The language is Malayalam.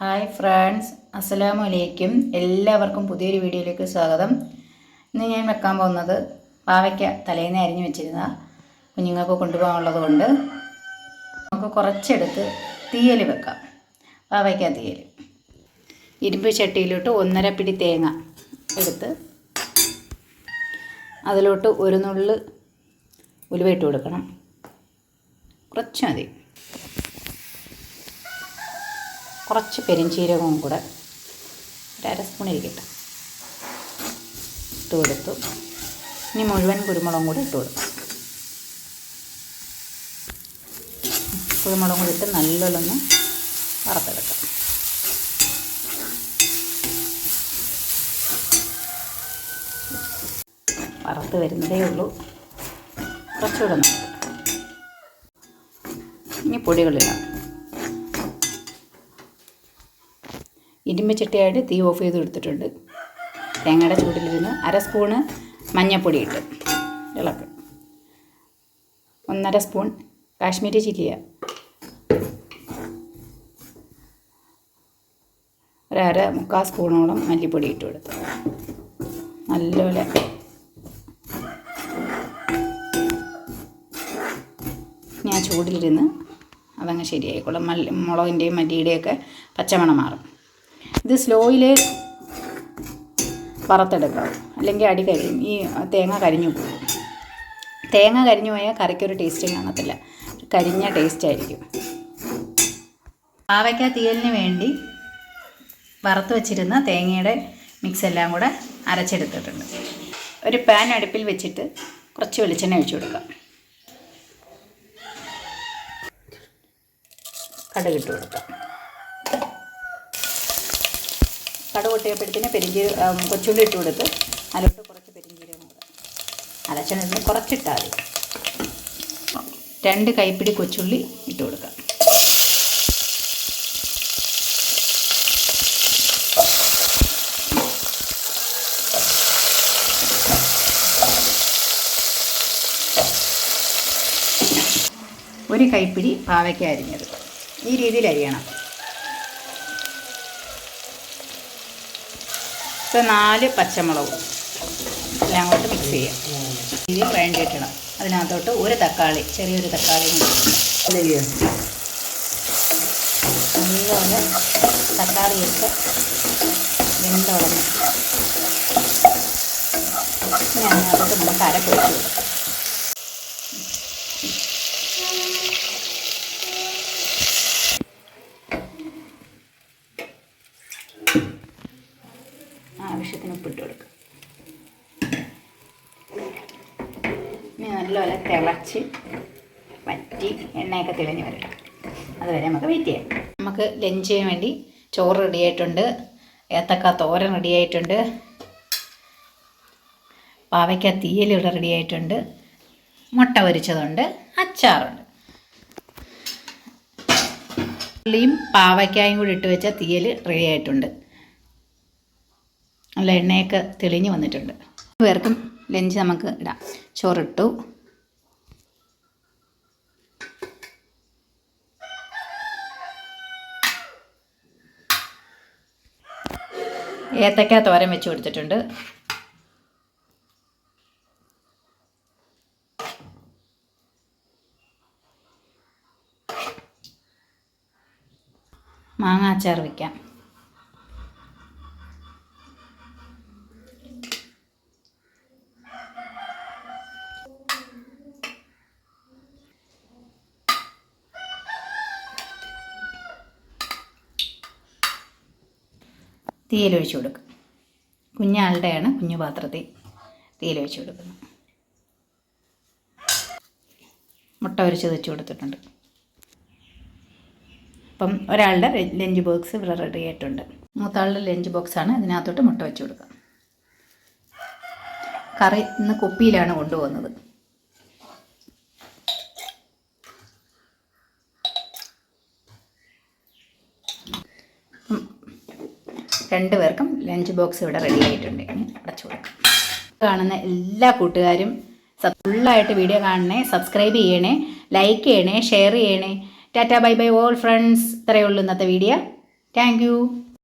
ഹായ് ഫ്രണ്ട്സ് അസ്സലാമു അലൈക്കും എല്ലാവർക്കും പുതിയൊരു വീഡിയോയിലേക്ക് സ്വാഗതം. ഇന്ന് ഞാൻ വെക്കാൻ പോകുന്നത് പാവയ്ക്ക തലേന്ന് അരിഞ്ഞു വെച്ചിരുന്ന കുഞ്ഞുങ്ങൾക്ക് കൊണ്ടുപോകാനുള്ളത് കൊണ്ട്. നമുക്ക് കുറച്ചെടുത്ത് തീയൽ വെക്കാം. പാവയ്ക്ക തീയൽ ഇരുമ്പ് ചട്ടിയിലോട്ട് ഒന്നര പിടി തേങ്ങ എടുത്ത് അതിലോട്ട് ഒരു നുള്ള് ഉലുവയിട്ട് കൊടുക്കണം. കുറച്ച് മതി. കുറച്ച് പെരിഞ്ചീരകവും കൂടെ ഒരു അര സ്പൂൺ ഇരിക്കട്ടെ ഇട്ട് കൊടുത്തു. ഇനി മുഴുവൻ കുരുമുളകും കൂടി ഇട്ട് കൊടുക്കും കുരുമുളകും കൂടി ഇട്ട് നല്ലോണം വറുത്തെടുക്കാം. വറുത്ത് വരുന്നതേ ഉള്ളൂ. കുറച്ചുകൂടെ ഇനി പൊടികളിടാം. ഇരുമ്പ് ചട്ടിയായിട്ട് തീ ഓഫ് ചെയ്ത് എടുത്തിട്ടുണ്ട്. തേങ്ങയുടെ ചൂടിലിരുന്ന് അര സ്പൂണ് മഞ്ഞൾപ്പൊടി ഇട്ട് ഇളക്ക്. ഒന്നര സ്പൂൺ കാശ്മീരി ചില്ലിയ. ഒരര മുക്കാൽ സ്പൂണോളം മല്ലിപ്പൊടി ഇട്ട് കൊടുത്തു. നല്ലപോലെ ഞാൻ ചൂടിലിരുന്ന് അതങ്ങ് ശരിയായിക്കോളും. മല്ലി മുളകിന്റെയും മല്ലിയുടെയൊക്കെ പച്ചമണം മാറും. ഇത് സ്ലോയിൽ വറുത്തെടുക്കാം അല്ലെങ്കിൽ അടി കരിയും. ഈ തേങ്ങ കരിഞ്ഞു പോകും തേങ്ങ കരിഞ്ഞു പോയാൽ കറിക്കൊരു ടേസ്റ്റും കാണത്തില്ല. കരിഞ്ഞ ടേസ്റ്റ് ആയിരിക്കും. പാവയ്ക്ക തീയലിന് വേണ്ടി വറുത്ത് വച്ചിരുന്ന തേങ്ങയുടെ മിക്സ് എല്ലാം കൂടെ അരച്ചെടുത്തിട്ടുണ്ട്. ഒരു പാൻ അടുപ്പിൽ വെച്ചിട്ട് കുറച്ച് വെളിച്ചെണ്ണ ഒഴിച്ചു കൊടുക്കാം. കടുകിട്ട് കൊടുക്കാം. കടുക് പൊട്ടിയപ്പോഴത്തേന് പെരിഞ്ചീര കൊച്ചുള്ളി ഇട്ട് കൊടുത്ത് അതിലോട്ട് കുറച്ച് പെരിഞ്ചീരകം കൂടെ. അരച്ചെണ്ണ കുറച്ചിട്ടാൽ മതി. രണ്ട് കൈപ്പിടി കൊച്ചുള്ളി ഇട്ട് കൊടുക്കാം. ഒരു കൈപ്പിടി പാവയ്ക്ക അരിഞ്ഞത്. ഈ രീതിയിൽ അരിയണം. ഇപ്പോൾ നാല് പച്ചമുളകും. എല്ലാം കൂട്ട് മിക്സ് ചെയ്യാം. ഇത് വേണ്ടിയിട്ടണം അതിനകത്തോട്ട് ഒരു തക്കാളി ചെറിയൊരു തക്കാളി നല്ലപോലെ തക്കാളിയൊക്കെ വെന്തുടങ്ങി ഞാൻ അതിനകത്തോട്ട് നമുക്ക് അരപ്പൊഴിച്ച് കൊടുക്കാം. ആവശ്യത്തിന് ഉപ്പിട്ട് കൊടുക്കുക നല്ലപോലെ തിളച്ച് വറ്റി എണ്ണയൊക്കെ തെളിഞ്ഞ് വരട്ടെ. അതുവരെ നമുക്ക് വെയിറ്റ് ചെയ്യാം. നമുക്ക് ലഞ്ച് ചെയ്യാൻ വേണ്ടി ചോറ് റെഡിയായിട്ടുണ്ട് ഏത്തക്ക തോരൻ റെഡിയായിട്ടുണ്ട് പാവയ്ക്ക തീയൽ ഇവിടെ റെഡി ആയിട്ടുണ്ട്. മുട്ട പൊരിച്ചതുണ്ട്. അച്ചാറുണ്ട്. ഉള്ളിയും പാവയ്ക്കായും കൂടി ഇട്ട് വെച്ച തീയൽ റെഡി ആയിട്ടുണ്ട്. നല്ല എണ്ണയൊക്കെ തെളിഞ്ഞ് വന്നിട്ടുണ്ട്. പേർക്കും ലഞ്ച് നമുക്ക് ഇടാം. ചോറിട്ടു. ഏത്തക്ക തോരൻ വെച്ച് കൊടുത്തിട്ടുണ്ട്. മാങ്ങാച്ചാർ വയ്ക്കാം തീയിലൊഴിച്ച് കൊടുക്കും കുഞ്ഞാളുടെയാണ് കുഞ്ഞു പാത്രത്തിൽ തീയിലൊഴിച്ച് കൊടുക്കുന്നത്. മുട്ട പൊരിച്ചത് വെച്ച് കൊടുത്തിട്ടുണ്ട്. അപ്പം ഒരാളുടെ ലഞ്ച് ബോക്സ് ഇവിടെ റെഡി ആയിട്ടുണ്ട്. മൂത്താളുടെ ലഞ്ച് ബോക്സാണ്. ഇതിനകത്തോട്ട് മുട്ട വെച്ച് കൊടുക്കുക. കറി ഇന്ന് കുപ്പിയിലാണ് കൊണ്ടുപോകുന്നത്. രണ്ട് പേർക്കും ലഞ്ച് ബോക്സ് ഇവിടെ റെഡി ആയിട്ടുണ്ട്. അടച്ചു കൊടുക്കാം. കാണുന്ന എല്ലാ കൂട്ടുകാരും ഫുള്ളായിട്ട് വീഡിയോ കാണണേ സബ്സ്ക്രൈബ് ചെയ്യണേ ലൈക്ക് ചെയ്യണേ ഷെയർ ചെയ്യണേ. Tata bye bye all friends ഇത്രയേ ഉള്ളൂ ഇന്നത്തെ വീഡിയോ താങ്ക്